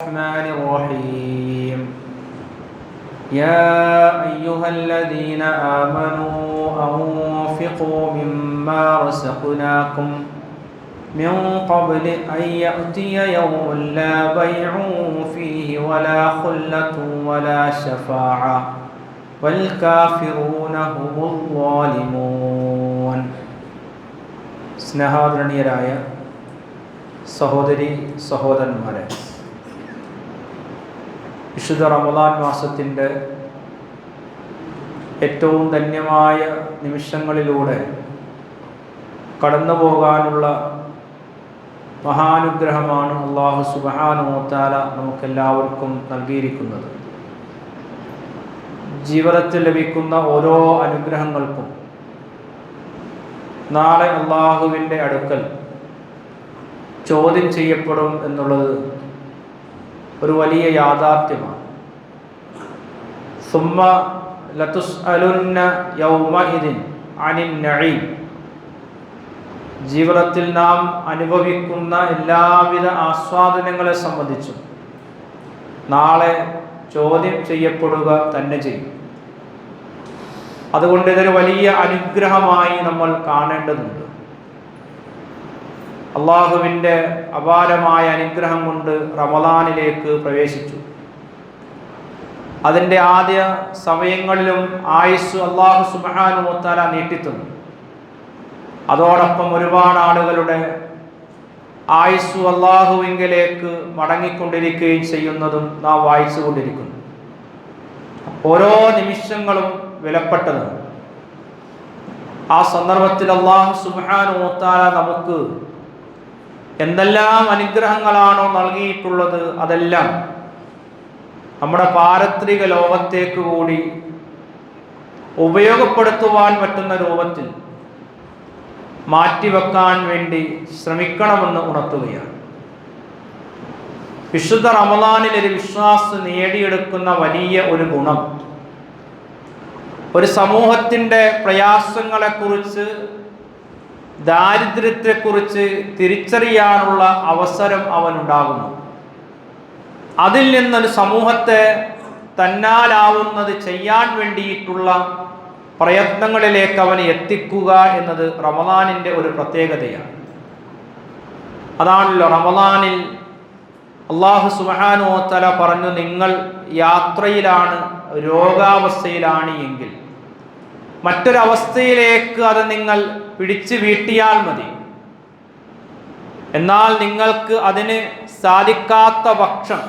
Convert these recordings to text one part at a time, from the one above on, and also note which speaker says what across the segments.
Speaker 1: الرحمن الرحيم يا أيها الذين آمنوا أنفقوا مما رزقناكم من قبل أن يأتي يوم لا بيع فيه ولا خلة ولا شفاعة والكافرون هم الظالمون സ്നേഹാദരണീയരായ സഹോദരി സഹോദരന്മാരെ വിശുദ്ധ റമദാൻ മാസത്തിന്റെ ഏറ്റവും ധന്യമായ നിമിഷങ്ങളിലൂടെ കടന്നു പോകാനുള്ള മഹാനുഗ്രഹമാണ് അള്ളാഹു സുബാനുമോത്താല നമുക്കെല്ലാവർക്കും നൽകിയിരിക്കുന്നത്. ജീവിതത്തിൽ ലഭിക്കുന്ന ഓരോ അനുഗ്രഹങ്ങൾക്കും നാളെ അള്ളാഹുവിന്റെ അടുക്കൽ ചോദ്യം ചെയ്യപ്പെടും എന്നുള്ളത് ഒരു വലിയ യാഥാർത്ഥ്യമാണ്. സുമ്മ ലതുസ് അലുന്ന യൗമഇദിൻ അനിൻ നഈം ജീവിതത്തിൽ നാം അനുഭവിക്കുന്ന എല്ലാവിധ ആസ്വാദനങ്ങളെ സംബന്ധിച്ചും നാളെ ചോദ്യം ചെയ്യപ്പെടുക തന്നെ ചെയ്യും. അതുകൊണ്ട് ഇതൊരു വലിയ അനുഗ്രഹമായി നമ്മൾ കാണേണ്ടതുണ്ട്. അള്ളാഹുവിന്റെ അപാരമായ അനുഗ്രഹം കൊണ്ട് റമദാനിലേക്ക് പ്രവേശിച്ചു. അതിന്റെ ആദ്യ സമയങ്ങളിലും ആയുസ് അള്ളാഹു സുബാനുമോത്താല നീട്ടിത്തുന്നു. അതോടൊപ്പം ഒരുപാട് ആളുകളുടെ ആയുസ് അള്ളാഹുവിങ്കിലേക്ക് മടങ്ങിക്കൊണ്ടിരിക്കുകയും ചെയ്യുന്നതും നാം വായിച്ചുകൊണ്ടിരിക്കുന്നു. ഓരോ നിമിഷങ്ങളും വിലപ്പെട്ടതാണ്. ആ സന്ദർഭത്തിൽ അള്ളാഹു സുബാനുമോത്താല നമുക്ക് എന്തെല്ലാം അനുഗ്രഹങ്ങളാണോ നൽകിയിട്ടുള്ളത് അതെല്ലാം നമ്മുടെ പാരത്രിക ലോകത്തേക്ക് കൂടി ഉപയോഗപ്പെടുത്തുവാൻ പറ്റുന്ന രൂപത്തിൽ മാറ്റിവെക്കാൻ വേണ്ടി ശ്രമിക്കണമെന്ന് ഉണർത്തുകയാണ്. വിശുദ്ധ റമദാനിൽ ഒരു വിശ്വാസം നേടിയെടുക്കുന്ന വലിയ ഒരു ഗുണം. ഒരു സമൂഹത്തിന്റെ പ്രയാസങ്ങളെക്കുറിച്ച് ദാരിദ്ര്യത്തെക്കുറിച്ച് തിരിച്ചറിയാനുള്ള അവസരം അവനുണ്ടാകുന്നു. അതിൽ നിന്നൊരു സമൂഹത്തെ തന്നാലാവുന്നത് ചെയ്യാൻ വേണ്ടിയിട്ടുള്ള പ്രയത്നങ്ങളിലേക്ക് അവനെ എത്തിക്കുക എന്നത് റമദാനിന്റെ ഒരു പ്രത്യേകതയാണ്. അതാണല്ലോ റമദാനിൽ അള്ളാഹു സുബാനോ തല പറഞ്ഞു നിങ്ങൾ യാത്രയിലാണ് രോഗാവസ്ഥയിലാണ് എങ്കിൽ മറ്റൊരവസ്ഥയിലേക്ക് അത് നിങ്ങൾ പിടിച്ചു വീട്ടിയാൽ മതി. എന്നാൽ നിങ്ങൾക്ക് അതിന് സാധിക്കാത്ത പക്ഷം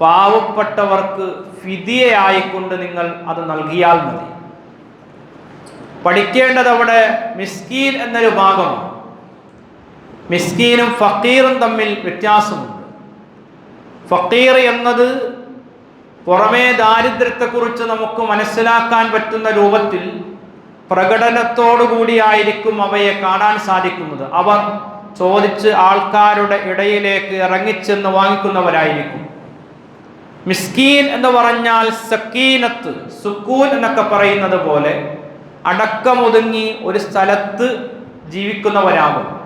Speaker 1: പാവപ്പെട്ടവർക്ക് ഫിദിയയായിക്കൊണ്ട് നിങ്ങൾ അത് നൽകിയാൽ മതി. പഠിക്കേണ്ടത് അവിടെ മിസ്കീൻ എന്നൊരു ഭാഗമാണ്. മിസ്കീനും ഫക്കീറും തമ്മിൽ വ്യത്യാസമുണ്ട്. ഫക്കീർ എന്നത് പുറമേ ദാരിദ്ര്യത്തെക്കുറിച്ച് നമുക്ക് മനസ്സിലാക്കാൻ പറ്റുന്ന രൂപത്തിൽ പ്രകടനത്തോടുകൂടിയായിരിക്കും അവയെ കാണാൻ സാധിക്കുന്നത്. അവർ ചോദിച്ച് ആൾക്കാരുടെ ഇടയിലേക്ക് ഇറങ്ങിച്ചെന്ന് വാങ്ങിക്കുന്നവരായിരിക്കും. മിസ്കീൻ എന്ന് പറഞ്ഞാൽ സക്കീനത്ത് സുക്കൂൻ എന്നൊക്കെ പറയുന്നത് പോലെ അടക്കമൊതുങ്ങി ഒരു സ്ഥലത്ത് ജീവിക്കുന്നവരാകും.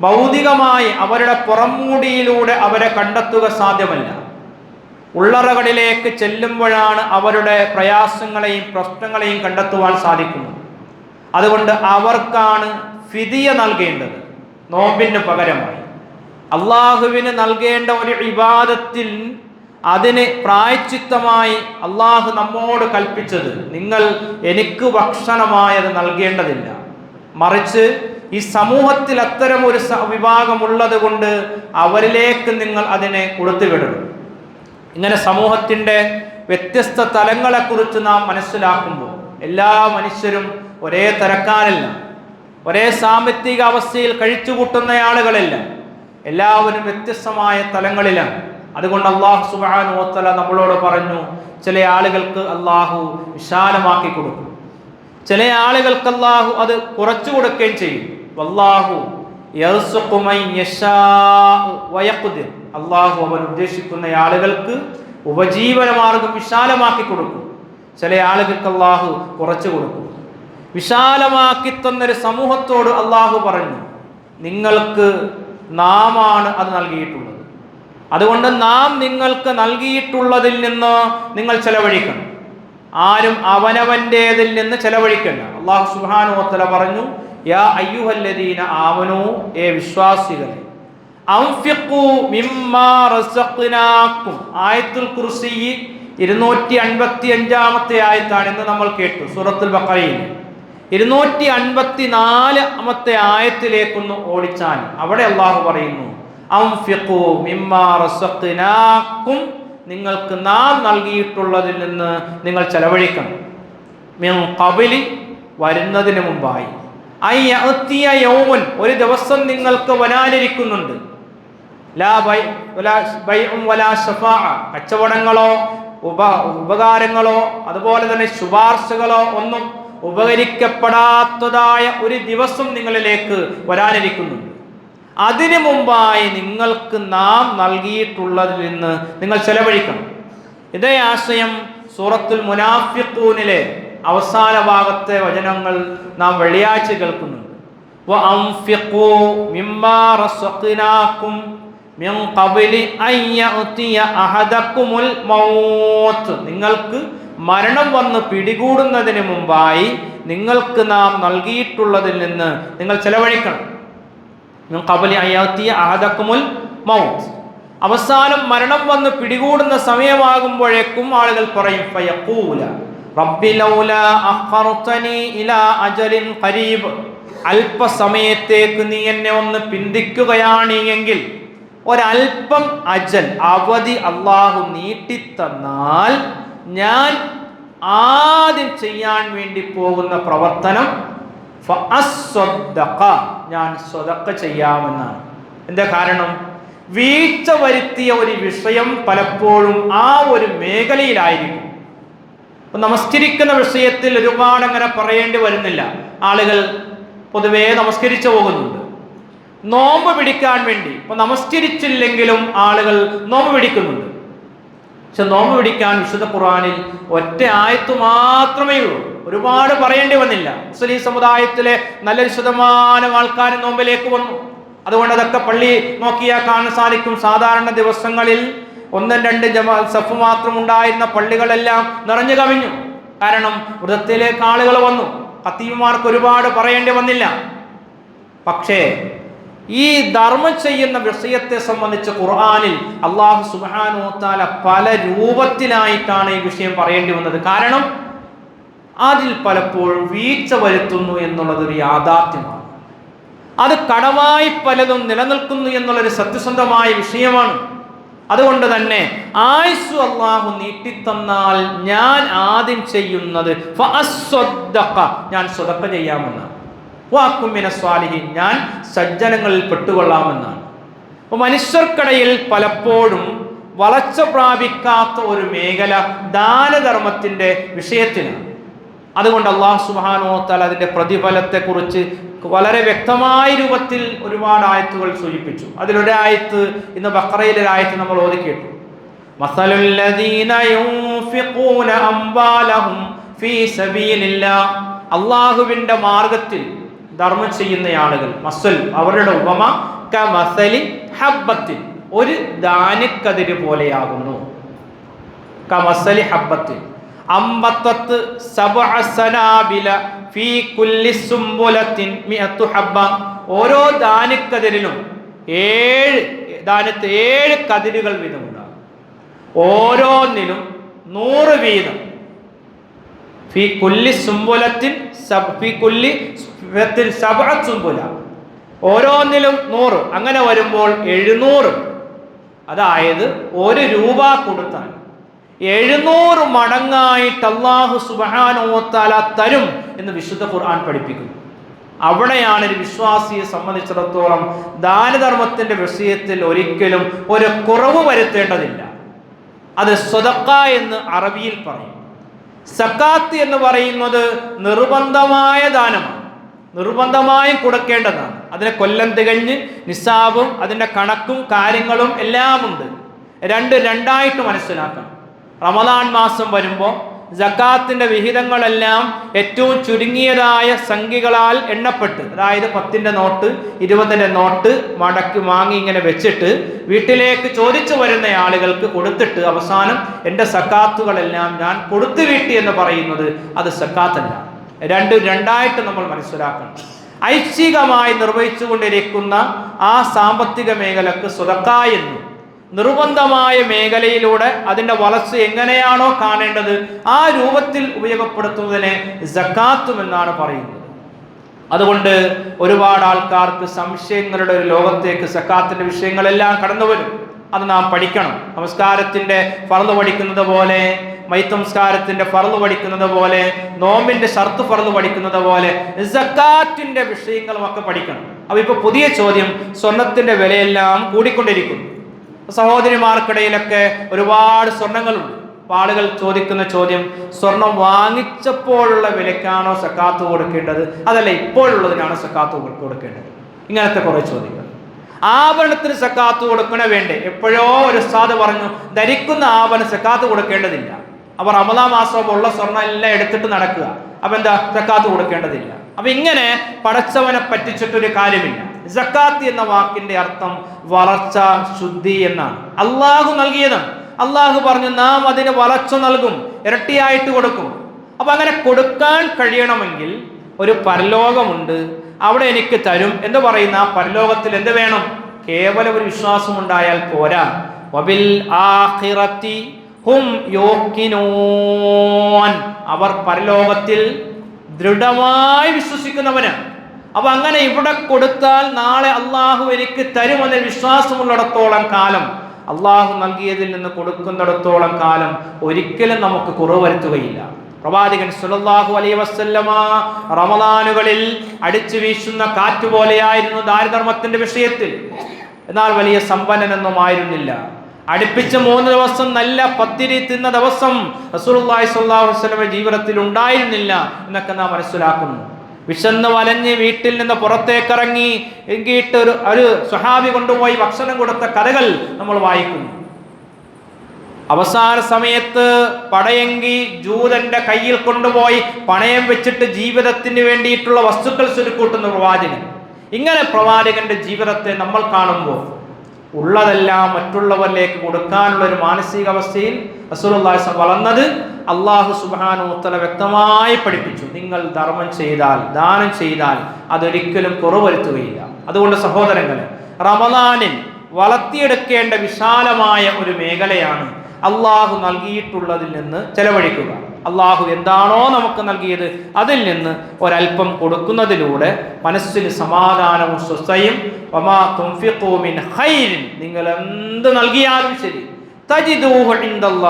Speaker 1: ഭൗതികമായി അവരുടെ പുറംമൂടിയിലൂടെ അവരെ കണ്ടെത്തുക സാധ്യമല്ല. ഉള്ളറകളിലേക്ക് ചെല്ലുമ്പോഴാണ് അവരുടെ പ്രയാസങ്ങളെയും പ്രശ്നങ്ങളെയും കണ്ടെത്തുവാൻ സാധിക്കുന്നത്. അതുകൊണ്ട് അവർക്കാണ് ഫിതിയ നൽകേണ്ടത്. നോമ്പിന് പകരമായി. അള്ളാഹുവിന് നൽകേണ്ട ഒരു വിവാദത്തിൽ അതിന് പ്രായച്ചിത്തമായി അള്ളാഹു നമ്മോട് കൽപ്പിച്ചത് നിങ്ങൾ എനിക്ക് ഭക്ഷണമായത് നൽകേണ്ടതില്ല. മറിച്ച് ഈ സമൂഹത്തിൽ അത്തരം ഒരു വിഭാഗമുള്ളത് കൊണ്ട് അവരിലേക്ക് നിങ്ങൾ അതിനെ കൊടുത്തുവിടണം ഇങ്ങനെ സമൂഹത്തിന്റെ വ്യത്യസ്ത തലങ്ങളെക്കുറിച്ച് നാം മനസ്സിലാക്കുമ്പോൾ എല്ലാ മനുഷ്യരും ഒരേ തരക്കാരല്ല. ഒരേ സാമ്പത്തിക അവസ്ഥയിൽ കഴിച്ചുകൂട്ടുന്ന ആളുകളില്ല എല്ലാവരും വ്യത്യസ്തമായ തലങ്ങളിലാണ് അതുകൊണ്ട് അള്ളാഹു സുബാനുവത്തല നമ്മളോട് പറഞ്ഞു ചില ആളുകൾക്ക് അള്ളാഹു വിശാലമാക്കി കൊടുക്കും. ചില ആളുകൾക്ക് അള്ളാഹു അത് കുറച്ചു കൊടുക്കുകയും ചെയ്യും. അള്ളാഹു അള്ളാഹു അവൻ ഉദ്ദേശിക്കുന്ന ആളുകൾക്ക് ഉപജീവനമാർഗം വിശാലമാക്കി കൊടുക്കും. ചില ആളുകൾക്ക് അള്ളാഹു കുറച്ചു കൊടുക്കും. വിശാലമാക്കി തന്നൊരു സമൂഹത്തോട് അള്ളാഹു പറഞ്ഞു നിങ്ങൾക്ക് നാമാണ് അത് നൽകിയിട്ടുള്ളത്. അതുകൊണ്ട് നാം നിങ്ങൾക്ക് നൽകിയിട്ടുള്ളതിൽ നിന്ന് നിങ്ങൾ ചെലവഴിക്കണം. ആരും അവനവന്റേതിൽ നിന്ന് ചെലവഴിക്കണ്ട. അള്ളാഹു സുഹാനോത്തല പറഞ്ഞു യാ അയ്യുഹല്ലദീന ആമനു ഏ വിശ്വാസികളെ ആയത്തുൽ കുർസി ഇരുന്നൂറ്റി അൻപത്തി അഞ്ചാമത്തെ ആയത്താണ് ഇന്ന് നമ്മൾ കേട്ടു സൂറത്തുൽ ബഖറയിൽ ഇരുന്നൂറ്റി അൻപത്തി നാലാമത്തെ ആയത്തിലേക്കൊന്ന് ഓടിച്ചാൽ അവിടെ അള്ളാഹു പറയുന്നു നിങ്ങൾക്ക് നാം നൽകിയിട്ടുള്ളതിൽ നിന്ന് നിങ്ങൾ ചെലവഴിക്കണം. കബലി വരുന്നതിന് മുമ്പായി. ഐ യൗമൻ ഒരു ദിവസം നിങ്ങൾക്ക് വരാനിരിക്കുന്നുണ്ട്. കച്ചവടങ്ങളോ ഉപ ഉപകാരങ്ങളോ അതുപോലെ തന്നെ ശുപാർശകളോ ഒന്നും ഉപകരിക്കപ്പെടാത്തതായ ഒരു ദിവസം നിങ്ങളിലേക്ക് വരാനിരിക്കുന്നുണ്ട് അതിനു മുമ്പായി നിങ്ങൾക്ക് നാം നൽകിയിട്ടുള്ളതിൽ നിന്ന് നിങ്ങൾ ചെലവഴിക്കണം. ഇതേ ആശയം സൂറത്തുൽ മുനാഫിഖൂനിലെ അവസാന ഭാഗത്തെ വചനങ്ങൾ നാം വെള്ളിയാഴ്ച കേൾക്കുന്നുണ്ട് നിങ്ങൾക്ക് മരണം വന്ന് പിടികൂടുന്നതിന് മുമ്പായി നിങ്ങൾക്ക് നാം നൽകിയിട്ടുള്ളതിൽ നിന്ന് നിങ്ങൾ ചെലവഴിക്കണം. കബലി അയാത്തിയ ആദക്കുമുൽ മൗത്ത്. അവസാനം മരണം വന്ന് പിടികൂടുന്ന സമയമാകുമ്പോഴേക്കും ആളുകൾ പറയും ഖരീബ്. അല്പസമയത്തേക്ക് നീ എന്നെ ഒന്ന് പിന്തിക്കുകയാണ് എങ്കിൽ ഒരൽപ്പം അജൽ അവധി അള്ളാഹു നീട്ടിത്തന്നാൽ ഞാൻ ആദ്യം ചെയ്യാൻ വേണ്ടി പോകുന്ന പ്രവർത്തനം. ഞാൻ സ്വതക്ക ചെയ്യാമെന്നാണ്. എന്താ കാരണം? വീഴ്ച വരുത്തിയ ഒരു വിഷയം പലപ്പോഴും ആ ഒരു മേഖലയിലായിരിക്കും. നമസ്കരിക്കുന്ന വിഷയത്തിൽ ഒരുപാട് അങ്ങനെ പറയേണ്ടി വരുന്നില്ല. ആളുകൾ പൊതുവേ നമസ്കരിച്ചു പോകുന്നുണ്ട്. നോമ്പ് പിടിക്കാൻ വേണ്ടി. ഇപ്പൊ നമസ്കരിച്ചില്ലെങ്കിലും ആളുകൾ നോമ്പ് പിടിക്കുന്നുണ്ട്. പക്ഷെ നോമ്പ് പിടിക്കാൻ വിശുദ്ധ ഖുർആനിൽ ഒറ്റ ആയത്ത് മാത്രമേ ഉള്ളൂ. ഒരുപാട് പറയേണ്ടി വന്നില്ല. മുസ്ലിം സമുദായത്തിലെ നല്ല ശതമാനം ആൾക്കാർ നോമ്പിലേക്ക് വന്നു. അതുകൊണ്ട് അതൊക്കെ പള്ളി നോക്കിയാൽ കാണാൻ സാധിക്കും. സാധാരണ ദിവസങ്ങളിൽ ഒന്നും രണ്ട് ജമാ സഫ് മാത്രം ഉണ്ടായിരുന്ന പള്ളികളെല്ലാം നിറഞ്ഞു കവിഞ്ഞു. കാരണം വൃദ്ധത്തിലേക്ക് ആളുകൾ വന്നു. കത്തീമാർക്ക് ഒരുപാട് പറയേണ്ടി വന്നില്ല. പക്ഷേ ഈ ധർമ്മം ചെയ്യുന്ന വിഷയത്തെ സംബന്ധിച്ച് ഖുർആാനിൽ അള്ളാഹു സുബാനോത്താല താല പല രൂപത്തിലായിട്ടാണ് ഈ വിഷയം പറയേണ്ടി വന്നത്. കാരണം അതിൽ പലപ്പോഴും വീഴ്ച വരുത്തുന്നു എന്നുള്ളത് ഒരു യാഥാർത്ഥ്യമാണ്. അത് കടമായി പലതും നിലനിൽക്കുന്നു എന്നുള്ളൊരു സത്യസന്ധമായ വിഷയമാണ്. അതുകൊണ്ട് തന്നെ ആയുസ് അള്ളാഹു നീട്ടിത്തന്നാൽ ഞാൻ ആദ്യം ചെയ്യുന്നത്. ഞാൻ സ്വതക്ക ചെയ്യാമെന്നാണ്. വാക്കുമിന സ്വാലിഹിൻ. ഞാൻ സജ്ജനങ്ങളിൽ പെട്ടുകൊള്ളാമെന്നാണ്. അപ്പോൾ മനുഷ്യർക്കിടയിൽ പലപ്പോഴും വളർച്ച പ്രാപിക്കാത്ത ഒരു മേഖല ദാനധർമ്മത്തിന്റെ വിഷയത്തിലാണ് അതുകൊണ്ട് അള്ളാഹു സുബാനോ തല അതിന്റെ പ്രതിഫലത്തെക്കുറിച്ച് വളരെ വ്യക്തമായ രൂപത്തിൽ ഒരുപാട് ആയത്തുകൾ സൂചിപ്പിച്ചു. അതിലൊരായത്ത് ഇന്ന് ബക്രയിലെ ആയത്ത് നമ്മൾ ഓതി കേട്ടു. അള്ളാഹുവിന്റെ മാർഗത്തിൽ ധർമ്മം ചെയ്യുന്ന ആളുകൾ. മസൽ അവരുടെ ഉപമ ക മസലി ഹബ്ബത്തിൽ ഒരു ദാനക്കതിര് പോലെയാകുന്നു. ക മസലി ഹബ്ബത്തിൽ അമ്പത്തത്ത് സബഹസനാബില ഫീ കുല്ലി സുംബുലത്തിൻ മിഅത്തു ഹബ്ബ. ഓരോ ദാനക്കതിരിലും ഏഴ് ദാനത്ത് ഏഴ് കതിരുകൾ വീതമുണ്ടാകും. ഓരോന്നിലും നൂറ് വീതം. ഓരോന്നിലും നൂറ്. അങ്ങനെ വരുമ്പോൾ എഴുന്നൂറ്. അതായത് ഒരു രൂപ കൊടുത്താൽ എഴുന്നൂറ് മടങ്ങായിട്ട് അള്ളാഹു സുബാനോത്താല തരും എന്ന് വിശുദ്ധ ഖുർആൻ പഠിപ്പിക്കുന്നു. അവിടെയാണ് ഒരു വിശ്വാസിയെ സംബന്ധിച്ചിടത്തോളം ദാനധർമ്മത്തിന്റെ വിഷയത്തിൽ ഒരിക്കലും ഒരു കുറവ് വരുത്തേണ്ടതില്ല. അത് സ്വതക്ക എന്ന് അറബിയിൽ പറയും. സക്കാത്ത് എന്ന് പറയുന്നത് നിർബന്ധമായ ദാനമാണ്. നിർബന്ധമായും കൊടുക്കേണ്ടതാണ്. അതിനെ കൊല്ലം തികഞ്ഞ് നിസാബും അതിന്റെ കണക്കും കാര്യങ്ങളും എല്ലാമുണ്ട്. രണ്ട് രണ്ടായിട്ട് മനസ്സിലാക്കണം. റമദാൻ മാസം വരുമ്പോൾ ജക്കാത്തിന്റെ വിഹിതങ്ങളെല്ലാം ഏറ്റവും ചുരുങ്ങിയതായ സംഖ്യകളാൽ എണ്ണപ്പെട്ട് അതായത് പത്തിന്റെ നോട്ട് ഇരുപതിന്റെ നോട്ട് മടക്കി വാങ്ങി ഇങ്ങനെ വെച്ചിട്ട് വീട്ടിലേക്ക് ചോദിച്ചു വരുന്ന ആളുകൾക്ക് കൊടുത്തിട്ട് അവസാനം എന്റെ സക്കാത്തുകളെല്ലാം ഞാൻ കൊടുത്തു വീട്ടി എന്ന് പറയുന്നത് അത് സക്കാത്തല്ല. രണ്ട് രണ്ടായിട്ട് നമ്മൾ മനസ്സിലാക്കണം. ഐച്ഛികമായി നിർവഹിച്ചുകൊണ്ടിരിക്കുന്ന ആ സാമ്പത്തിക മേഖലക്ക് സ്വതക്ക എന്നും നിർബന്ധമായ മേഖലയിലൂടെ അതിന്റെ വളർച്ച എങ്ങനെയാണോ കാണേണ്ടത് ആ രൂപത്തിൽ ഉപയോഗപ്പെടുത്തുന്നതിനെ ജക്കാത്തും എന്നാണ് പറയുന്നത്. അതുകൊണ്ട് ഒരുപാട് ആൾക്കാർക്ക് സംശയങ്ങളുടെ ഒരു ലോകത്തേക്ക് സക്കാത്തിന്റെ വിഷയങ്ങളെല്ലാം കടന്നു വരും. അത് നാം പഠിക്കണം. നമസ്കാരത്തിന്റെ ഫറന്ന് പഠിക്കുന്നത് പോലെ മൈത്തംസ്കാരത്തിന്റെ ഫറന്ന് പഠിക്കുന്നത് പോലെ നോമ്പിന്റെ ഷർത്ത് ഫറന്ന് പഠിക്കുന്നത് പോലെ സക്കാത്തിന്റെ വിഷയങ്ങളും ഒക്കെ പഠിക്കണം. അപ്പോൾ ഇപ്പോൾ പുതിയ ചോദ്യം സ്വർണത്തിന്റെ വിലയെല്ലാം കൂടിക്കൊണ്ടിരിക്കുന്നു. സഹോദരിമാർക്കിടയിലൊക്കെ ഒരുപാട് സ്വർണങ്ങളുണ്ട്. അപ്പൊ ആളുകൾ ചോദിക്കുന്ന ചോദ്യം സ്വർണം വാങ്ങിച്ചപ്പോഴുള്ള വിലക്കാണോ സക്കാത്ത് കൊടുക്കേണ്ടത്? അതല്ല ഇപ്പോഴുള്ളതിനാണോ സക്കാത്ത് കൊടുക്കേണ്ടത്? ഇങ്ങനത്തെ കുറേ ചോദ്യങ്ങൾ. ആഭരണത്തിന് സക്കാത്ത് കൊടുക്കണ വേണ്ടേ? എപ്പോഴോ ഒരു സാദ് പറഞ്ഞു ധരിക്കുന്ന ആഭരണം സക്കാത്ത് കൊടുക്കേണ്ടതില്ല. അവർ അമലാ മാസം ഉള്ള സ്വർണം എല്ലാം എടുത്തിട്ട് നടക്കുക. അപ്പൊ എന്താ? സക്കാത്ത് കൊടുക്കേണ്ടതില്ല. അപ്പൊ ഇങ്ങനെ പടച്ചവനെ പറ്റിച്ചിട്ടൊരു കാര്യമില്ല. സക്കാത്ത് എന്ന വാക്കിന്റെ അർത്ഥം വളർച്ച ശുദ്ധി എന്നാണ്. അള്ളാഹു നൽകിയതാണ്. അള്ളാഹു പറഞ്ഞു നാം അതിന് വളർച്ച നൽകും ഇരട്ടിയായിട്ട് കൊടുക്കും. അപ്പൊ അങ്ങനെ കൊടുക്കാൻ കഴിയണമെങ്കിൽ ഒരു പരലോകമുണ്ട്. അവിടെ എനിക്ക് തരും എന്ന് പറയുന്ന ആ പരലോകത്തിൽ എന്ത് വേണം? കേവലം ഒരു വിശ്വാസം ഉണ്ടായാൽ പോരാ. വബിൽ ആഖിറത്തി ഹും അവർ പരലോകത്തിൽ ദൃഢമായി വിശ്വസിക്കുന്നവന് അപ്പൊ അങ്ങനെ ഇവിടെ കൊടുത്താൽ നാളെ അള്ളാഹു എനിക്ക് തരുമെന്ന വിശ്വാസമുള്ളിടത്തോളം കാലം. അള്ളാഹു നൽകിയതിൽ നിന്ന് കൊടുക്കുന്നിടത്തോളം കാലം ഒരിക്കലും നമുക്ക് കുറവ് വരുത്തുകയില്ല. പ്രവാചകൻ സുലല്ലാഹു അലൈ വസ്ല്ലമ റമദാനുകളിൽ അടിച്ചു വീശുന്ന കാറ്റ് പോലെയായിരുന്നു ദാരിധർമ്മത്തിന്റെ വിഷയത്തിൽ. എന്നാൽ വലിയ സമ്പന്നനൊന്നും ആയിരുന്നില്ല. അടുപ്പിച്ച് മൂന്ന് ദിവസം നല്ല പത്തിരി തിന്ന ദിവസം റസൂലുള്ളാഹി സ്വല്ലല്ലാഹു അലൈഹി വസല്ലമ ജീവിതത്തിൽ ഉണ്ടായിരുന്നില്ല എന്നൊക്കെ നാം മനസ്സിലാക്കുന്നു. വിശന്ന് വലഞ്ഞ് വീട്ടിൽ നിന്ന് പുറത്തേക്കിറങ്ങി എങ്കിയിട്ട് ഒരു ഒരു സ്വഹാബി കൊണ്ടുപോയി ഭക്ഷണം കൊടുത്ത കഥകൾ നമ്മൾ വായിക്കുന്നു. അവസാന സമയത്ത് പടയെങ്കി ജൂതന്റെ കയ്യിൽ കൊണ്ടുപോയി പണയം വെച്ചിട്ട് ജീവിതത്തിന് വേണ്ടിയിട്ടുള്ള വസ്തുക്കൾ ചുരുക്കൂട്ടുന്ന പ്രവാചകൻ. ഇങ്ങനെ പ്രവാചകന്റെ ജീവിതത്തെ നമ്മൾ കാണുമ്പോൾ ഉള്ളതെല്ലാം മറ്റുള്ളവരിലേക്ക് കൊടുക്കാനുള്ള ഒരു മാനസികാവസ്ഥയിൽ റസൂലുള്ളാഹി വളർന്നത് അള്ളാഹു വതആല വ്യക്തമായി പഠിപ്പിച്ചു. നിങ്ങൾ ധർമ്മം ചെയ്താൽ ദാനം ചെയ്താൽ അതൊരിക്കലും കുറവരുത്തുകയില്ല. അതുകൊണ്ട് സഹോദരങ്ങളെ റമദാനിൽ വളർത്തിയെടുക്കേണ്ട വിശാലമായ ഒരു മേഖലയാണ് അള്ളാഹു നൽകിയിട്ടുള്ളതിൽ നിന്ന് ചെലവഴിക്കുക. അള്ളാഹു എന്താണോ നമുക്ക് നൽകിയത് അതിൽ നിന്ന് ഒരൽപ്പം കൊടുക്കുന്നതിലൂടെ മനസ്സിന് സമാധാനവും സ്വസ്ഥയും. നിങ്ങൾ എന്ത് നൽകിയാലും ശരി.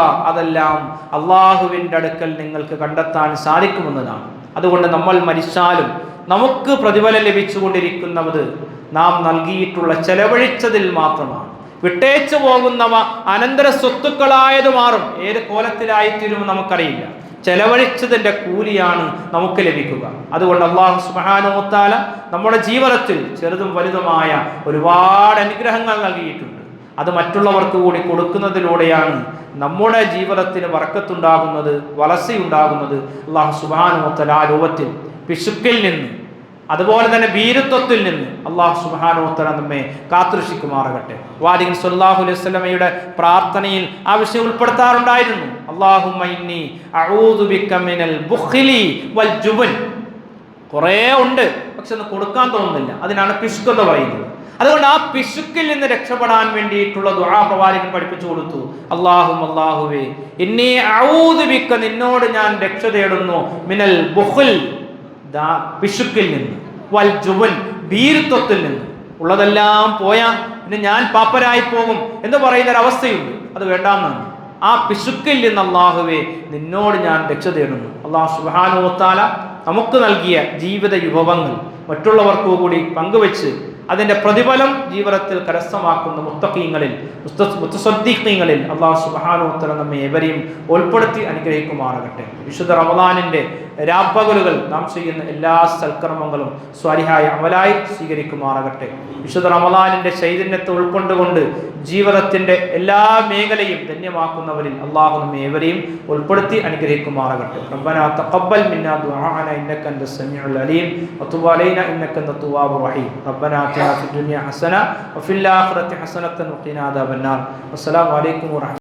Speaker 1: അതെല്ലാം അള്ളാഹുവിന്റെ അടുക്കൽ നിങ്ങൾക്ക് കണ്ടെത്താൻ സാധിക്കുമെന്നതാണ്. അതുകൊണ്ട് നമ്മൾ മരിച്ചാലും നമുക്ക് പ്രതിഫലം ലഭിച്ചുകൊണ്ടിരിക്കുന്നത് നാം നൽകിയിട്ടുള്ള ചെലവഴിച്ചതിൽ മാത്രമാണ്. വിട്ടേച്ചു പോകുന്നവ അനന്തര സ്വത്തുക്കളായത് മാറും. ഏത് കോലത്തിലായിത്തീരുമെന്ന് നമുക്കറിയില്ല. ചെലവഴിച്ചതിന്റെ കൂലിയാണ് നമുക്ക് ലഭിക്കുക. അതുകൊണ്ട് അള്ളാഹു സുബാനോത്താല നമ്മുടെ ജീവിതത്തിൽ ചെറുതും വലുതുമായ ഒരുപാട് അനുഗ്രഹങ്ങൾ നൽകിയിട്ടുണ്ട്. അത് മറ്റുള്ളവർക്ക് കൂടി കൊടുക്കുന്നതിലൂടെയാണ് നമ്മുടെ ജീവിതത്തിന് വറക്കത്തുണ്ടാകുന്നത് വളർച്ചയുണ്ടാകുന്നത് അള്ളാഹു സുബാനോത്തല ആ രൂപത്തിൽ. പിശുക്കിൽ നിന്ന് അതുപോലെ തന്നെ ഭീരുത്വത്തിൽ നിന്ന് അള്ളാഹു സുബാനോത്തര നമ്മെ കാത്തുരക്ഷിക്കുമാറാകട്ടെ. വാലിൻ സുല്ലാഹു അലൈഹി സ്വലമയുടെ പ്രാർത്ഥനയിൽ ആ വിഷയം ഉൾപ്പെടുത്താറുണ്ടായിരുന്നു. അള്ളാഹു കുറേ ഉണ്ട് പക്ഷെ ഒന്ന് കൊടുക്കാൻ തോന്നുന്നില്ല. അതിനാണ് പിശുക്ക് എന്ന് പറയുന്നത്. അതുകൊണ്ട് ആ പിശുക്കിൽ നിന്ന് രക്ഷപ്പെടാൻ വേണ്ടിയിട്ടുള്ള ദുആ പഠിപ്പിച്ചു കൊടുത്തു. അള്ളാഹു അള്ളാഹുവേ എന്നെ ഔദുബിക്ക നിന്നോട് ഞാൻ രക്ഷ തേടുന്നു. മിനൽ ബുഹുൽ പിശുക്കിൽ നിന്ന്. വൽ ജുവൽ ഭീരുത്വത്തിൽ നിന്ന്. ഉള്ളതെല്ലാം പോയാ പിന്നെ ഞാൻ പാപ്പരായി പോകും എന്ന് പറയുന്ന ഒരു അവസ്ഥയുണ്ട് അത് വേണ്ടാന്നാണ്. ആ പിശുക്കിൽ നിന്ന് അള്ളാഹുവെ നിന്നോട് ഞാൻ രക്ഷ തേടുന്നു. അള്ളാഹു സുഹാനോത്താല നമുക്ക് നൽകിയ ജീവിത വിഭവങ്ങൾ മറ്റുള്ളവർക്കു കൂടി പങ്കുവെച്ച് അതിന്റെ പ്രതിഫലം ജീവിതത്തിൽ കരസ്ഥമാക്കുന്ന മുത്തക്കീങ്ങളിൽ മുത്തസ്വദ്ദീഖീങ്ങളിൽ അള്ളാഹു സുബാനോത്തര നമ്മെ എവരെയും ഉൾപ്പെടുത്തി അനുഗ്രഹിക്കുമാറാകട്ടെ. വിശുദ്ധ റമദാനിന്റെ രാപ്പകലുകൾ നാം ചെയ്യുന്ന എല്ലാ സൽക്കർമ്മങ്ങളും സ്വാരിഹായ അമലായി സ്വീകരിക്കുമാറാകട്ടെ. വിശുദ്ധ റമലാനിന്റെ ചൈതന്യത്തെ ഉൾക്കൊണ്ടുകൊണ്ട് ജീവിതത്തിന്റെ എല്ലാ മേഖലയും ധന്യമാക്കുന്നവരിൽ അള്ളാഹു നമ്മെ ഏവരെയും ഉൾപ്പെടുത്തി അനുഗ്രഹിക്കുമാറാകട്ടെ. റബ്ബന തഖബ്ബൽ മിന്നാ ദുആന ഇന്നക അൻത സമീഉൽ അലീം വതുബ് അലൈനാ ഇന്നക അൻത തവ്വാബുർ റഹീം. റബ്ബന ആതിനാ ഫിദ് ദുനിയാ ഹസന വഫിൽ ആഖിറത്തി ഹസനതൻ വഖിനാ അദാബന്നാർ അസ്സലാമു അലൈക്കും വറഹ്മത്തുള്ളാഹി